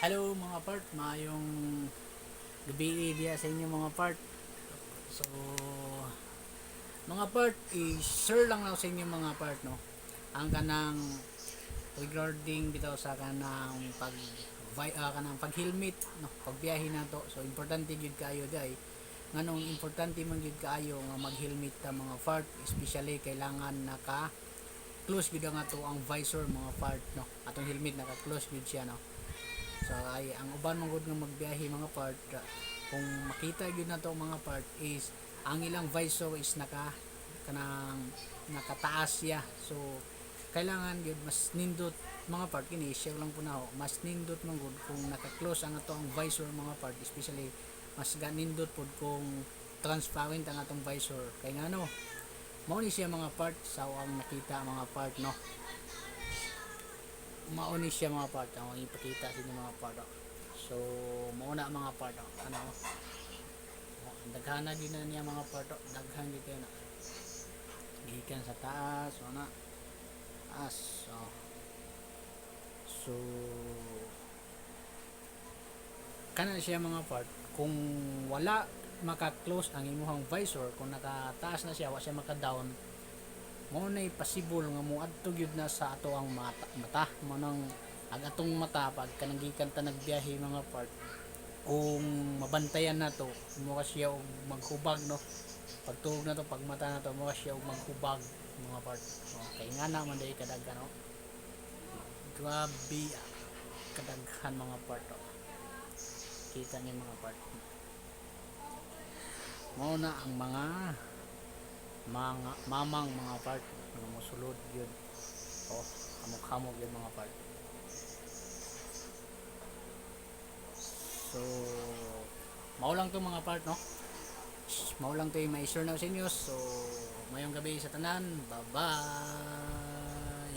Hello mga part, maayong gabi diya sa inyo mga part. So mga part, i-share lang ako sa inyo mga part no. Ang kanang regarding bitaw sa kanang pag ah, kanang pag helmet no, pagbiyahe na to. So importante gyud kayo day. Nganong importante man gyud kaayo nga mag-helmet ta mga part, especially kailangan naka close gyud nga to ang visor mga part no. Atong helmet naka close gyud siya no. So ay ang uban mong nga magbiyahe mga part kung makita gyud na to mga part is ang ilang visor is naka kanang nakataas siya. So kailangan gyud mas nindot mga part kini share lang po na ako. Mas nindot man gud kung naka-close ang ato ang visor mga part especially mas ganindot pod kung transparent ang atong visor. Kay ngano mao ni siya mga part sa ang nakita mga part no mauni siya mga part ang ipakita sa inyo mga part so mauna mga part ano? Daghana din na niya mga part daghan din kayo na. Gikan sa taas o na taas oh. so kana siya mga part kung wala maka-close ang imuhang visor kung nakataas na siya wa siya maka-down mo na possible nga mo adto gyud na sa ato ang mata, mata. Mo nang ang atong mata pag kananggikan ta nagbiyahe mga part kung mabantayan na to mo ka siya og maghubag no? Pagtuog na to pag mata na to mo ka siya og maghubag mga part. Okay nga na man dai kadaghan no grabe ah, kadaghan mga part oh. kita niyo mga part. Mo na ang mga mga mamang mga part. Mga musulod yun. Oh hamok-hamok yun mga part. So mao lang to mga part no? Mao lang to yung ma-share na sa inyo. So mayong gabi sa tanan. Bye bye